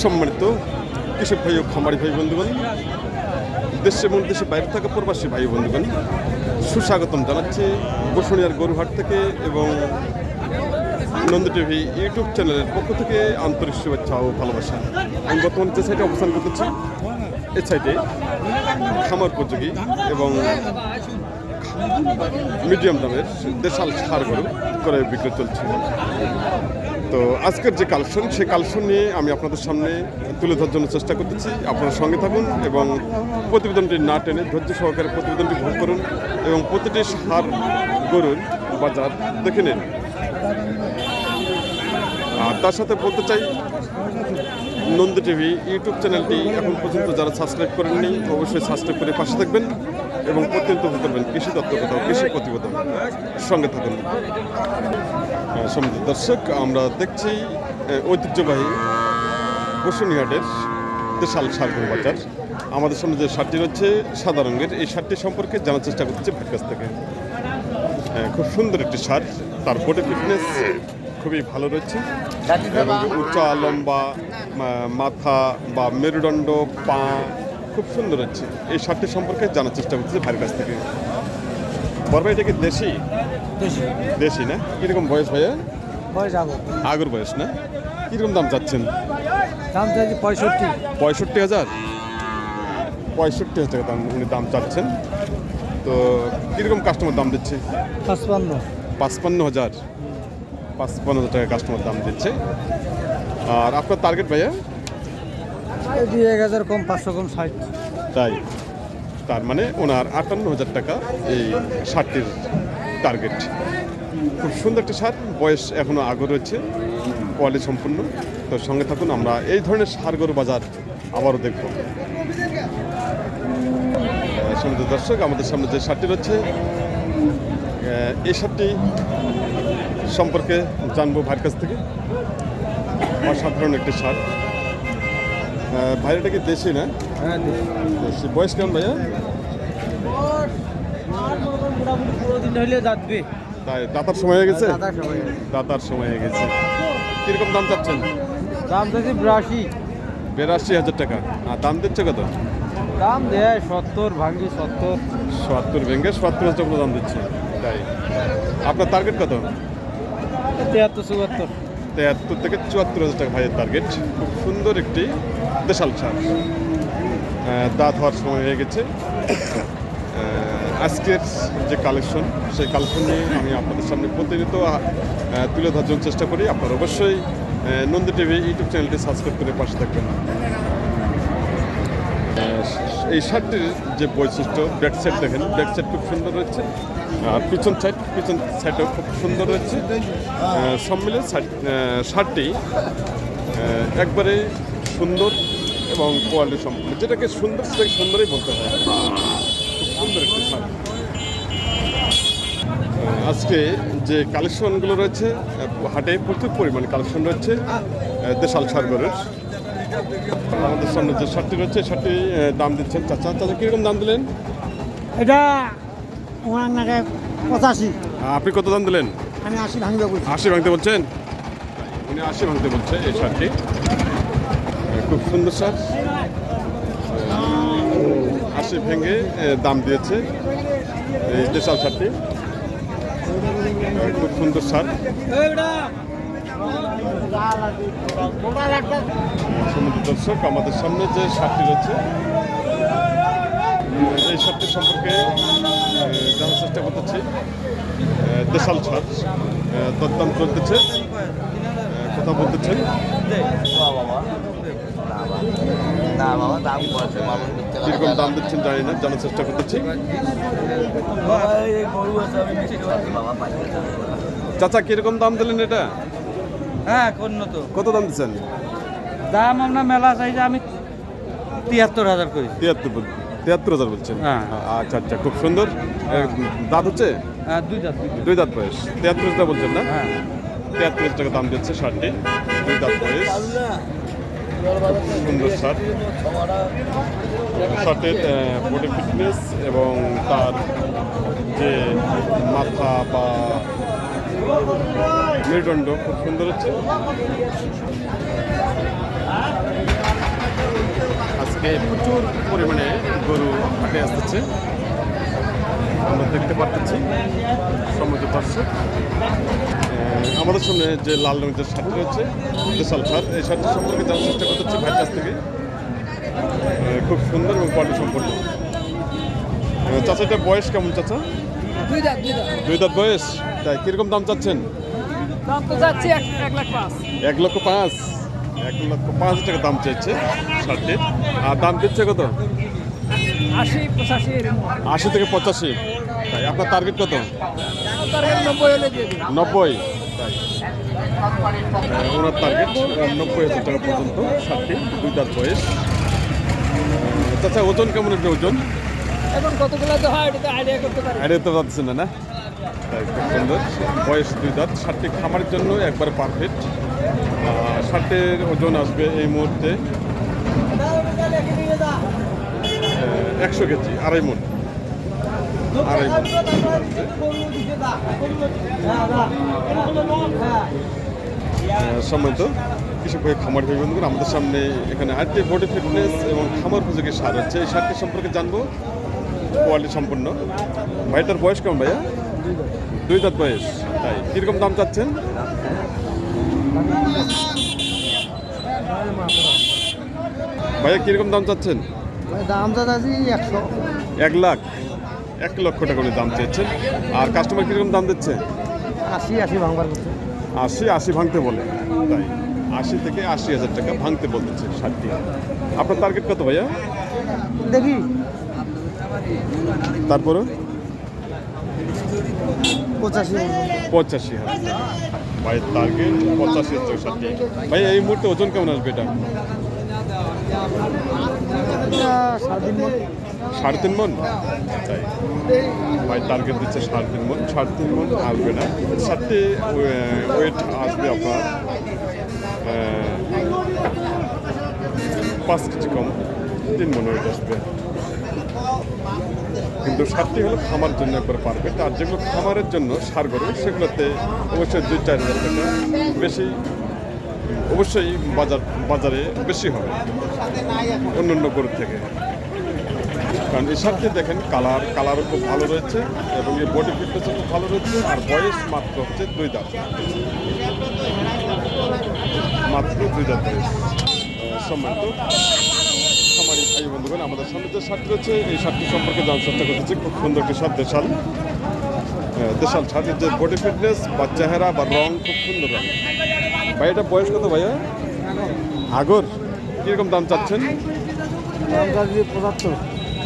সম্মানিত কৃষক ভাই ও খামারি ভাই বন্ধুগণ, দেশে এবং দেশে বাইরে থাকা প্রবাসী ভাই বন্ধুগণ, সুস্বাগতম জানাচ্ছি বসুনিয়ার গরুহাট থেকে এবং নন্দ টিভি ইউটিউব চ্যানেলের পক্ষ থেকে আন্তরিক শুভেচ্ছা ও ভালোবাসা। আমি বর্তমানে যে সাইটে অবস্থান করতেছি, এ সাইটে খামার উপযোগী এবং মিডিয়াম দামের দেশাল সার গরু করে বিক্রয় চলছে। তো আজকের যে কালেকশন, সেই কালেকশন নিয়ে আমি আপনাদের সামনে তুলে ধরার জন্য চেষ্টা করতেছি। আপনারা সঙ্গে থাকুন এবং প্রতিবেদনটি না টেনে ধৈর্য সহকারে প্রতিবেদনটি ভোগ করুন এবং প্রতিটি সার গরুর বাজার দেখে নিন। আর তার সাথে বলতে চাই, নন্দ টিভি ইউটিউব চ্যানেলটি এখন পর্যন্ত যারা সাবস্ক্রাইব করেননি, অবশ্যই সাবস্ক্রাইব করে পাশে থাকবেন। এবং প্রত্যন্ত হতে পারবেন কৃষি দত্ত কোথাও, কৃষি প্রতিবেদন সঙ্গে থাকুন। সম্মানিত দর্শক, আমরা দেখছি ঐতিহ্যবাহী বসুনিহাটের দেশাল সারগুলো বাজার। আমাদের সামনে যে শার্টটি রয়েছে, সাদা রঙের, এই শার্টটি সম্পর্কে জানার চেষ্টা করছি ভাইয়ের কাছ থেকে। খুব সুন্দর একটি শার্ট তার বডি ফিটনেস খুবই ভালো রয়েছে। এবং উঁচা, লম্বা মাথা বা মেরুদণ্ড, পা খুব সুন্দর হচ্ছে। এই শার্টটি সম্পর্কে জানার চেষ্টা করছি ভাইয়ের কাছ থেকে। বরবা এটা কি দেশি? দেশি। না? কীরকম বয়স ভাইয়া? আগের। বয়স না? কীরকম দাম চাচ্ছেন? দাম চাইছি পঁয়ষট্টি। পঁয়ষট্টি হাজার? পঁয়ষট্টি হাজার টাকা দাম উনি দাম চাচ্ছেন। তো কীরকম কাস্টমার দাম দিচ্ছে? পাঁচপান্ন। পাঁচপান্ন হাজার। পাঁচপান্ন হাজার টাকা কাস্টমার দাম দিচ্ছে। আর আপনার টার্গেট ভাইয়া? দুই এক হাজার কম, পাঁচশো কম, ষাট। তাই? তার মানে ওনার আটান্ন হাজার টাকা এই শার্টটির টার্গেট খুব সুন্দর একটা শার্ট বয়স এখনও আগে রয়েছে, কোয়ালিটি সম্পূর্ণ। তো সঙ্গে থাকুন, আমরা এই ধরনের সার বাজার আবারও দেখব। সমিত দর্শক, আমাদের সামনে যে শার্টটি রয়েছে এই শার্টটি সম্পর্কে জানব ভাইয়ের কাছ থেকে। অসাধারণ একটি শার্ট আহ, ভাইয়াটা কি দেশি না? হ্যাঁ দেশি। বয়স কেমন ভাইয়া? তাই দাতার সময় হয়ে গেছে? দাতার সময় হয়ে গেছে। কীরকম দাম চাচ্ছেন? দাম চাইছি বিরাশি। বিরাশি হাজার টাকা। আর দাম দিচ্ছে কত? দাম দেয় সত্তর ভাঙ্গি সত্তর। সত্তর ভেঙে সত্তর হাজার টাকা দাম দিচ্ছে। তাই। আপনার টার্গেট কত? তিয়াত্তর চুয়াত্তর। তেহাত্তর থেকে চুয়াত্তর হাজার টাকা ভাইয়ের টার্গেট খুব সুন্দর একটি দেশাল ছাড়। দাঁত হওয়ার সময় হয়ে গেছে। আজকের যে কালেকশন, সেই কালেকশন নিয়ে আমি আপনাদের সামনে প্রতিনিয়ত তুলে ধরার জন্য চেষ্টা করি। আপনারা অবশ্যই নন্দী টিভি ইউটিউব চ্যানেলটি সাবস্ক্রাইব করে পাশে থাকবেন। এই শার্টটির যে বৈশিষ্ট্য, ব্যাক সাইড দেখেন, ব্যাক সাইড খুব সুন্দর রয়েছে। আর পিছন সাইড পিছন সাইডও খুব সুন্দর রয়েছে। সব মিলে শার্টটি একবারে সুন্দর এবং কোয়ালিটি সম্পূর্ণ। যেটাকে সুন্দর সেটাকে সুন্দরই বলতে হয়। খুব সুন্দর একটি আহ, আজকে যে কালেকশনগুলো রয়েছে হাটে প্রচুর পরিমাণে কালেকশন রয়েছে দেশাল সারগরের। আমাদের সামনে যে শার্টটি রয়েছে শার্টটি দাম দিচ্ছেন চাচা। চাচা কীরকম দাম দিলেন? এটা পঁচাশি। আপনি কত দাম দিলেন? আমি আশি ভাঙবে বলছি। আশি ভাঙতে বলছেন? উনি আশি ভাঙতে বলছে এই শার্টটি। খুব সুন্দর শার্ট আশি ভেঙে দাম দিয়েছে এই দেশাল শার্টটি খুব সুন্দর শার্ট সমুদ্র দর্শক আমাদের সামনে যে শার্টটি রয়েছে এই শার্টটি সম্পর্কে জানার চেষ্টা করতেছি। দেশাল আহ, দরদাম চলতেছে। কথা বলতেছেন না বাবা দাম করেছে মানুষ মিথ্যে কথা কীরকম দাম দিচ্ছেন জানি না জানার চেষ্টা করতেছি। চাচা কীরকম দাম দিলেন এটা? হ্যাঁ কন্য তো কত দাম দিচ্ছেন? দাম আপনার মেলা চাইছে আমি তিয়াত্তর হাজার করি। তিয়াত্তর বল- তিয়াত্তর হাজার বলছেন? হ্যাঁ। আচ্ছা আচ্ছা খুব সুন্দর। দাঁত হচ্ছে? হ্যাঁ দুই দাঁত। দুই দাঁত বয়স। তিয়াত্তর হাজার বলছেন না? হ্যাঁ। তিয়াত্তর হাজার টাকা দাম দিচ্ছে শার্টটি দুই দাঁত বয়স। সুন্দর শার্ট শার্টের বডি ফিটনেস এবং তার যে মাথা বা মেরুদণ্ড খুব সুন্দর হচ্ছে। আজকে প্রচুর পরিমাণে গরু হাটে আসতেছে। আমরা দেখতে পাচ্ছি সমুদ্র আহ, আমাদের সামনে যে লাল রঙের যে শার্ট রয়েছে বিশাল শার্ট এই শার্টটি সম্পর্কে জানার চেষ্টা করতেছি ভাইয়ের কাছ থেকে। খুব সুন্দর এবং কোয়ালিটি সম্পন্ন। আহ, চাচাটার বয়স কেমন চাচা? দুই দাঁত বয়স? তাই কীরকম দাম চাচ্ছেন? এক লক্ষ পাঁচ। এক লক্ষ পাঁচ হাজার টাকা দাম চাইছে শার্টটির। আর দাম দিচ্ছে কত? আশি পঁচাশি আশি থেকে পঁচাশি। তাই আপনার টার্গেট কত? নব্বই ওনার টার্গেট নব্বই হাজার টাকা পর্যন্ত ষাটটি দুই দাঁত বয়স তাছাড়া ওজন কেমন একটা ওজন? এখন কতগুলো তো হয় এটা আইডিয়া করতে পারি। আইডিয়া তো পাচ্ছেন না না? তাই খুব সুন্দর। বয়স দুই দাঁত ষাটটি খামারের জন্য একবার পারফেক্ট শার্টের ওজন আসবে এই মুহূর্তে। একশো কেজি, আড়াই মন। আড়াই মন। সময় তো কৃষক ভাই, খামার ভাই বন্ধুরা আমাদের সামনে এখানে আটটি বডি ফিটনেস এবং খামার উপযোগী সার হচ্ছে এই সারটি সম্পর্কে জানব, কোয়ালিটি সম্পূর্ণ ভাইটার বয়স কেমন ভাইয়া? দুই দাঁত বয়স, তাই কীরকম দাম চাচ্ছেন? ভাইয়া, কীরকম দাম চাচ্ছেন? দাম দাদাজি একশো। এক লাখ। এক লক্ষ টাকা করে দাম চেয়েছেন। আর কাস্টমার কীরকম দাম দিচ্ছে? আশি আশি ভাঙবার আশি আশি ভাঙতে বলে। তাই আশি থেকে আশি হাজার টাকা ভাঙতে বলতেছে ষাটটি। আপনার টার্গেট কত ভাইয়া? দেখি। তারপরে? পঁচাশি। পঁচাশি হাজার। ভাই টার্গেট পঁচাশি হাজার ষাটটি। ভাই এই মুহূর্তে ওজন কেমন আসবে এটা? সাড়ে তিন মন। সাড়ে তিন মন? তাই ভাই টার্গেট দিচ্ছে সাড়ে তিন মন। সাড়ে তিন মন আসবে না। ষাটটি ওয়েট আসবে আপনার পাঁচ কেজি কম। তিন মন ওয়েট আসবে। কিন্তু সারটি হলো খামার জন্য একবার পারফেক্ট আর যেগুলো খামারের জন্য সার গরু, সেগুলোতে অবশ্যই দুই চার হাজার টাকা বেশি অবশ্যই বাজার, বাজারে বেশি হবে। অন্য অন্য গরুর থেকে। কারণ এই শার্টটি দেখেন, কালার, কালারও খুব ভালো রয়েছে এবং এই বডি ফিটনেসও খুব ভালো রয়েছে, আর বয়স মাত্র হচ্ছে দুই দাঁত। মাত্র দুই দাঁত সম্মানিত খামারি ভাই বন্ধুগণ, আমাদের সামনে যে শার্ট রয়েছে, এই শার্টটি সম্পর্কে জানার চেষ্টা করতেছি। খুব সুন্দর একটি শার্ট দেশাল। দেশাল শার্টের যে বডি ফিটনেস বা চেহারা বা রং খুব সুন্দর রং ভাই এটা বয়স কত ভাইয়া আগর। কীরকম দাম চাচ্ছেন? পঁচাত্তর।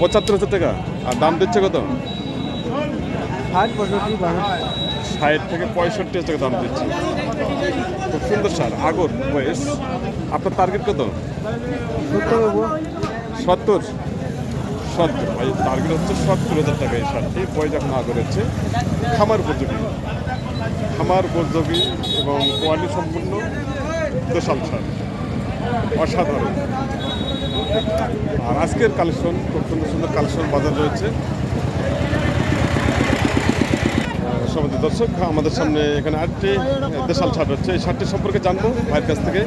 পঁচাত্তর হাজার টাকা। আর দাম দিচ্ছে কত? ষাট পঁয়ষট্টি ষাট থেকে পঁয়ষট্টি হাজার টাকা দাম দিচ্ছে। খুব সুন্দর সার আগর বয়স। আপনার টার্গেট কত? সত্তর সত্তর? সত্তর ভাই টার্গেট হচ্ছে সত্তর হাজার টাকা এই সারটি। বয়স এখন আগর হচ্ছে খামার উপযোগী। খামার উপযোগী এবং কোয়ালিটি সম্পূর্ণ দোষাল সার অসাধারণ। আর আজকের কালেকশন খুব সুন্দর সুন্দর কালেকশন বাজার রয়েছে। সমাজ দর্শক আমাদের সামনে এখানে আটটি দেশাল ছাড় হচ্ছে এই শার্টটি সম্পর্কে জানব ভাইয়ের কাছ থেকে।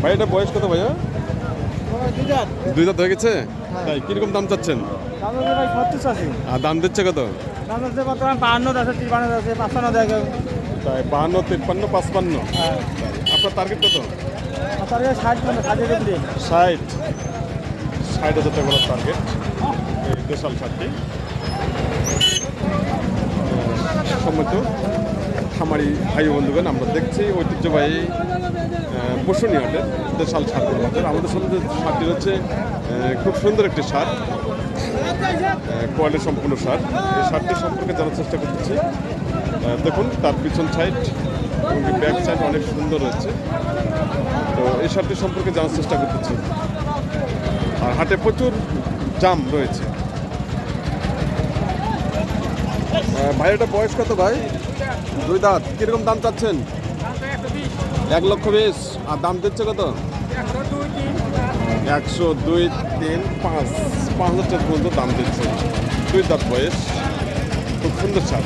ভাই এটা বয়স কত ভাইয়া? দুই দাঁত হয়ে গেছে? তাই কীরকম দাম চাচ্ছেন? আর দাম দিচ্ছে কত? দাম দাদা বর্তমান বাহান্ন আছে তিপ্পান্ন আছে পাঁচপান্ন দেখে তাই বাহান্ন তিপ্পান্ন পাঁচপান্ন। আপনার টার্গেট কত? তার ষাট মানে উপরে ষাট ষাট হাজার টাকা টার্গেট দেশাল শার্টটি সম্মত খামারি ভাই বন্ধুগণ আমরা দেখছি ঐতিহ্যবাহী বসুনি হাটের দেশাল সার বাজার। আমাদের সামনে সারটি রয়েছে খুব সুন্দর একটি সার কোয়ালিটি সম্পূর্ণ সার। এই সারটি সম্পর্কে জানার চেষ্টা করতেছি। দেখুন, তার পিছন সাইড এবং ব্যাক সাইড অনেক সুন্দর রয়েছে। তো এই সারটি সম্পর্কে জানার চেষ্টা করতেছি। আর হাটে প্রচুর জাম রয়েছে। ভাই, এটা বয়স কত ভাই? দুই দাঁত। কীরকম দাম চাচ্ছেন? এক লক্ষ বিশ। আর দাম দিচ্ছে কত? একশো দুই তিন পাঁচ পাঁচ হাজার টাকা পর্যন্ত দাম দিচ্ছে। দুই দাঁত বয়স? খুব সুন্দর সার।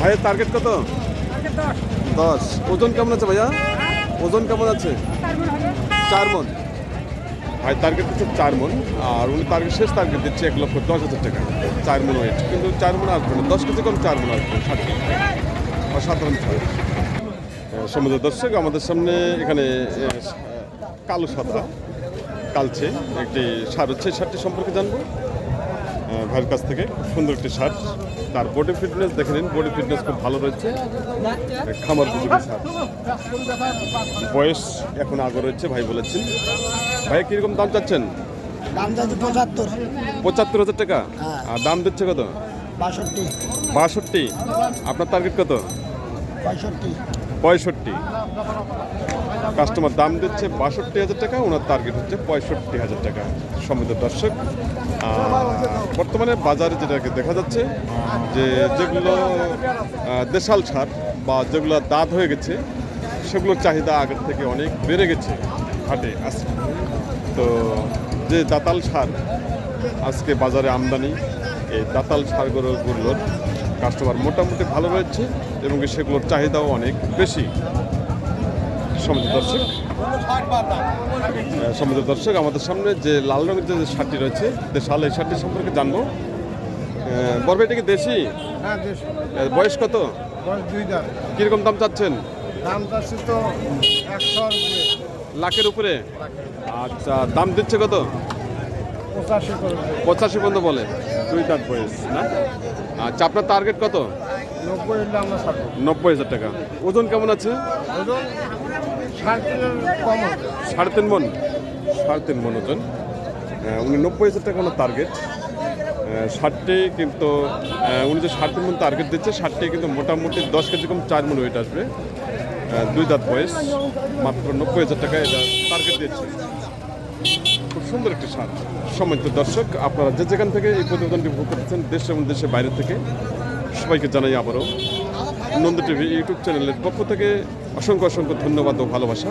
ভাইয়ের টার্গেট কত? দশ। ওজন কেমন আছে ভাইয়া? ওজন কেমন আছে? চার মন। ভাই টার্গেট হচ্ছে চার মন, আর উনি টার্গেট শেষ টার্গেট দিচ্ছে এক লক্ষ দশ হাজার টাকা। চার মন ওয়েট কিন্তু চার মন আসবে না। দশ কেজি কম চার মন আসবে কেজি। অসাধারণ ছাড় সমুদ্র দর্শক, আমাদের সামনে এখানে কালো সাদা কালচে। একটি সার হচ্ছে সারটি সম্পর্কে জানব। ভাইয়ের কাছ থেকে। সুন্দর একটি সার তার বডি ফিটনেস দেখে নিন বডি ফিটনেস খুব ভালো রয়েছে। খামার উপযোগী সার বয়স এখন আগে রয়েছে ভাই বলেছেন। ভাই কীরকম দাম চাচ্ছেন? দাম পঁচাত্তর। পঁচাত্তর হাজার টাকা? হ্যাঁ। আর দাম দিচ্ছে কত? বাষট্টি। বাষট্টি। আপনার টার্গেট কত? পঁয়ষট্টি। পঁয়ষট্টি। কাস্টমার দাম দিচ্ছে বাষট্টি হাজার টাকা, ওনার টার্গেট হচ্ছে পঁয়ষট্টি হাজার টাকা। সমৃদ্ধ দর্শক বর্তমানে বাজারে যেটাকে দেখা যাচ্ছে, যে যেগুলো দেশাল সার বা যেগুলো দাঁত হয়ে গেছে, সেগুলোর চাহিদা আগের থেকে অনেক বেড়ে গেছে হাটে আজকে। তো যে দাতাল সার আজকে বাজারে আমদানি, এই দাতাল সারগুলোর কাস্টমার মোটামুটি ভালো রয়েছে এবং সেগুলোর চাহিদাও অনেক বেশি। সমিত দর্শক। সমিত দর্শক আমাদের সামনে যে লাল রঙের যে শার্টটি রয়েছে দেশাল এই শার্টটি সম্পর্কে জানব। বরবে এটা কি দেশি? হ্যাঁ বয়স কত? কীরকম দাম চাচ্ছেন? দাম চাচ্ছি তো একশো লাখের উপরে? আচ্ছা দাম দিচ্ছে কত? পঁচাশি পর্যন্ত বলে। দুই দাঁত বয়স না? আচ্ছা আপনার টার্গেট কত? নব্বই হাজার টাকা। ওজন কেমন আছে? ওজন সাড়ে তিন মন। সাড়ে তিন মন ওজন। উনি নব্বই হাজার টাকা ওনার টার্গেট ষাটটি কিন্তু উনি যে তিন মন টার্গেট দিচ্ছে, ষাটটি কিন্তু মোটামুটি দশ কেজি কম চার মন ওয়েট আসবে। দুই দাঁত বয়স, মাত্র নব্বই হাজার টাকা এটা টার্গেট দিচ্ছে। খুব সুন্দর একটি সার। সম্মানিত দর্শক, আপনারা যে যেখান থেকে এই প্রতিবেদনটি ভোগ করতেছেন, দেশ এবং দেশের বাইরে থেকে, সবাইকে জানাই আবারও নন্দ টিভি ইউটিউব চ্যানেলের পক্ষ থেকে অসংখ্য অসংখ্য ধন্যবাদ ও ভালোবাসা।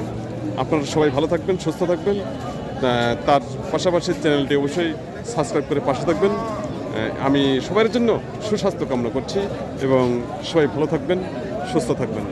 আপনারা সবাই ভালো থাকবেন, সুস্থ থাকবেন। তার পাশাপাশি চ্যানেলটি অবশ্যই সাবস্ক্রাইব করে পাশে থাকবেন। আমি সবার জন্য সুস্বাস্থ্য কামনা করছি এবং সবাই ভালো থাকবেন, সুস্থ থাকবেন।